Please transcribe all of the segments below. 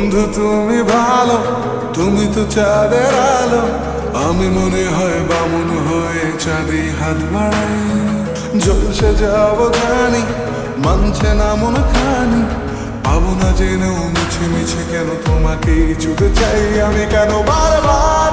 বন্ধু, তুমি ভালো, তুমি তো চাঁদের আলো। আমি মনে হয় বামুন হয়ে চাঁদে হাত বাড়াই। জলসে যাব জানি মানছে না মন খানি। পাবো না জেনেও মিছে মিছে কেন তোমাকে চুতে চাই। আমি কেন বারবার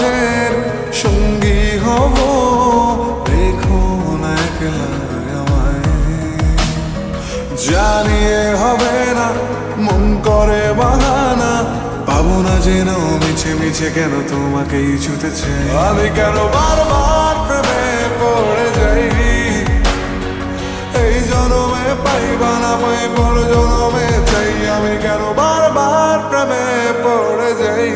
পাবো না যেন মিছে মিছে কেন তোমাকেই ছুটেছে আমি কেন বারবার প্রেমে পড়ে যাই এই জনমে পাইবা না পাই পর জনমে চাই। আমি কেন বারবার প্রেমে পড়ে যাই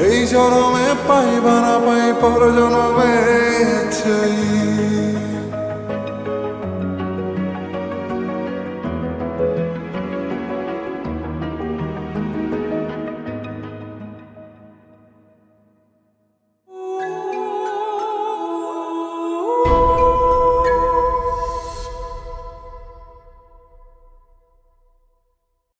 এই জনমে পাইবা না পাই পর জনমে চাই।